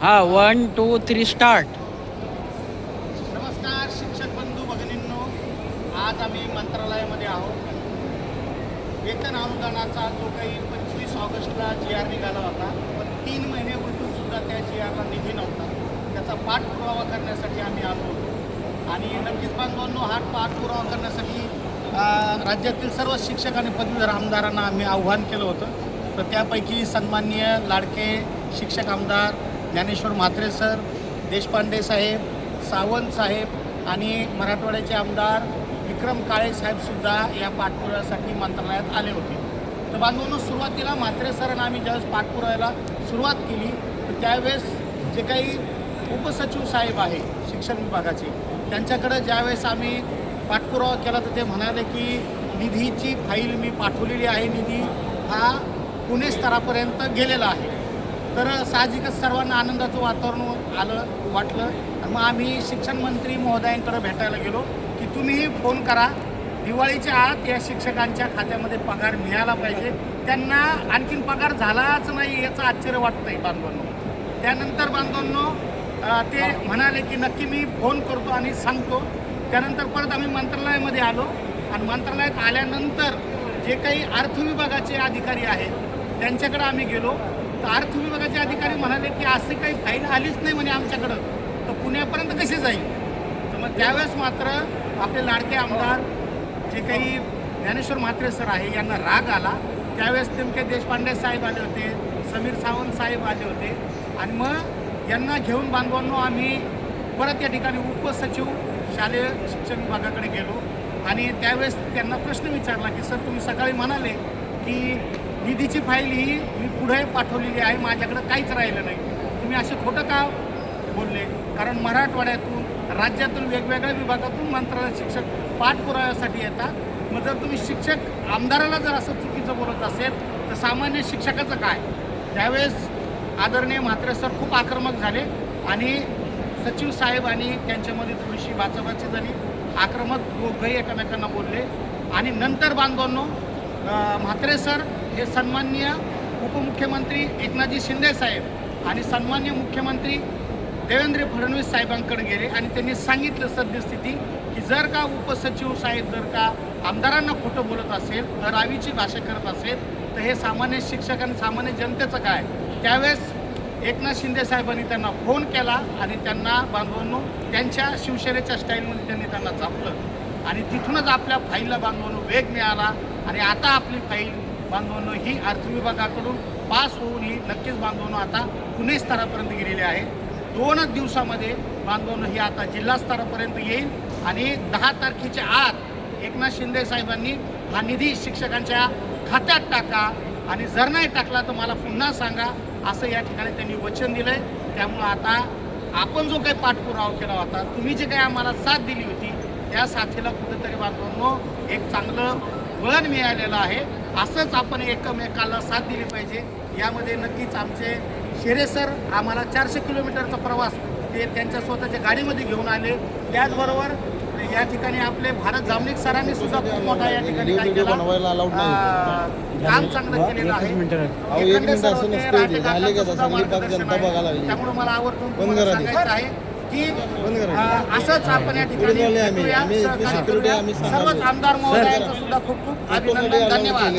हा one two three start नमस्कार शिक्षक बंधू भगिनींनो. आज आम्ही मंत्रालयामध्ये आहोत. वेतन अनुदानाचा जो काही पंचवीस ऑगस्टला जी आर निघाला होता पण तीन महिने उलटून सुद्धा त्या जी आरला निधी नव्हता. त्याचा पाठपुरावा करण्यासाठी आम्ही आलो होतो. आणि नक्कीच बांधवांनो हा पाठपुरावा करण्यासाठी राज्यातील सर्व शिक्षक आणि पदवीधर आमदारांना आम्ही आव्हान केलं होतं. तर त्यापैकी सन्माननीय लाडके शिक्षक आमदार ज्ञानेश्वर म्हात्रे सर देशपांडे साहेब सावंत साहेब आणि मराठवाड्याचे आमदार विक्रम काळे साहेबसुद्धा या पाठपुराव्यासाठी मंत्रालयात आले होते. तर बांधवांनो सुरुवातीला म्हात्रे सरांना आम्ही ज्यावेळेस पाठपुराव्याला सुरुवात केली तर त्यावेळेस जे काही उपसचिव साहेब आहे शिक्षण विभागाचे त्यांच्याकडं ज्यावेळेस आम्ही पाठपुरावा केला तर ते म्हणाले की निधीची फाईल मी पाठवलेली आहे निधी हा पुणे स्तरापर्यंत गेलेला आहे. तर साहजिकच सर्वांना आनंदाचं वातावरण आलं वाटलं. मग आम्ही शिक्षण मंत्री महोदयांकडे भेटायला गेलो की तुम्हीही फोन करा. दिवाळीच्या आत या शिक्षकांच्या खात्यामध्ये पगार मिळाला पाहिजे. त्यांना आणखीन पगार झालाच नाही याचं आश्चर्य वाटतं आहे बांधवांनो. त्यानंतर बांधवांनो ते म्हणाले की नक्की मी फोन करतो आणि सांगतो. त्यानंतर परत आम्ही मंत्रालयामध्ये आलो. आणि मंत्रालयात आल्यानंतर जे काही अर्थ विभागाचे अधिकारी आहेत त्यांच्याकडे आम्ही गेलो. तर अर्थ विभागाचे अधिकारी म्हणाले की असे काही फाईल आलीच नाही म्हणे आमच्याकडं तर पुण्यापर्यंत कसे जाईल? तर मग त्यावेळेस मात्र आपले लाडके आमदार जे काही ज्ञानेश्वर म्हात्रे सर आहे यांना राग आला. त्यावेळेस नेमके देशपांडे साहेब आले होते समीर सावंत साहेब आले होते. आणि मग यांना घेऊन बांधवांनो आम्ही परत या ठिकाणी उपसचिव शालेय शिक्षण विभागाकडे गेलो. आणि त्यावेळेस त्यांना प्रश्न विचारला की सर तुम्ही सकाळी म्हणाले की निधीची फाईल ही मी पुढे पाठवलेली आहे. माझ्याकडं काहीच राहिलं नाही. तुम्ही असे खोटं का बोलले? कारण मराठवाड्यातून राज्यातून वेगवेगळ्या विभागातून मंत्रालय शिक्षक पाठपुराव्यासाठी येतात. मग जर तुम्ही शिक्षक आमदाराला जर असं चुकीचं बोलत असेल तर सामान्य शिक्षकाचं काय? त्यावेळेस आदरणीय म्हात्रे सर खूप आक्रमक झाले आणि सचिव साहेब आणि त्यांच्यामध्ये थोडीशी बाचाबाची झाली. आक्रमक दोघंही एकमेकांना बोलले. आणि नंतर बांधवांनो म्हात्रे सर हे सन्माननीय उपमुख्यमंत्री एकनाथजी शिंदे साहेब आणि सन्मान्य मुख्यमंत्री देवेंद्र फडणवीस साहेबांकडे गेले आणि त्यांनी सांगितलं सद्यस्थिती की जर का उपसचिव साहेब जर का आमदारांना खोटं बोलत असेल रावीची भाषा करत असेल तर हे सामान्य शिक्षक आणि सामान्य जनतेचं काय? त्यावेळेस एकनाथ शिंदे साहेबांनी त्यांना फोन केला आणि त्यांना बांधवांनो त्यांच्या शिवसेनेच्या स्टाईलमध्ये त्यांनी त्यांना जपलं आणि तिथूनच आपल्या फाईलला बांधवांनो वेग मिळाला आणि आता आपली फाईल बांधवांनो ही अर्थविभागाकडून पास होऊन ही नक्कीच बांधवांनो आता पुणे स्तरापर्यंत गेलेली आहे. दोनच दिवसामध्ये बांधवांनो ही आता जिल्हा स्तरापर्यंत येईल आणि दहा तारखेच्या आत एकनाथ शिंदे साहेबांनी हा निधी शिक्षकांच्या खात्यात टाका आणि जर नाही टाकला तर मला पुन्हा सांगा असं या ठिकाणी त्यांनी वचन दिलं आहे त्यामुळं आता आपण जो काही पाठपुरावा केला होता तुम्ही जे काही आम्हाला साथ दिली होती त्या साथीला कुठेतरी बांधवांनो एक चांगलं वळण मिळालेलं आहे. असंच आपण एकमेकाला साथ दिली पाहिजे. यामध्ये नक्कीच आमचे शेरे सर आम्हाला चारशे किलोमीटरचा प्रवास ते त्यांच्या स्वतःच्या गाडीमध्ये घेऊन आले. त्याचबरोबर या ठिकाणी आपले भारत जामनिक सरांनी सुद्धा खूप मोठा या ठिकाणी काय केला. काम चांगलं केलेलं आहे. त्यामुळे मला आवर्जून बंद तुम्हाला करा ते. सांगायचं आहे. की असंच आपण या ठिकाणी सर्वच. आमदार महोदयांचं सुद्धा खूप खूप अभिनंदन. धन्यवाद.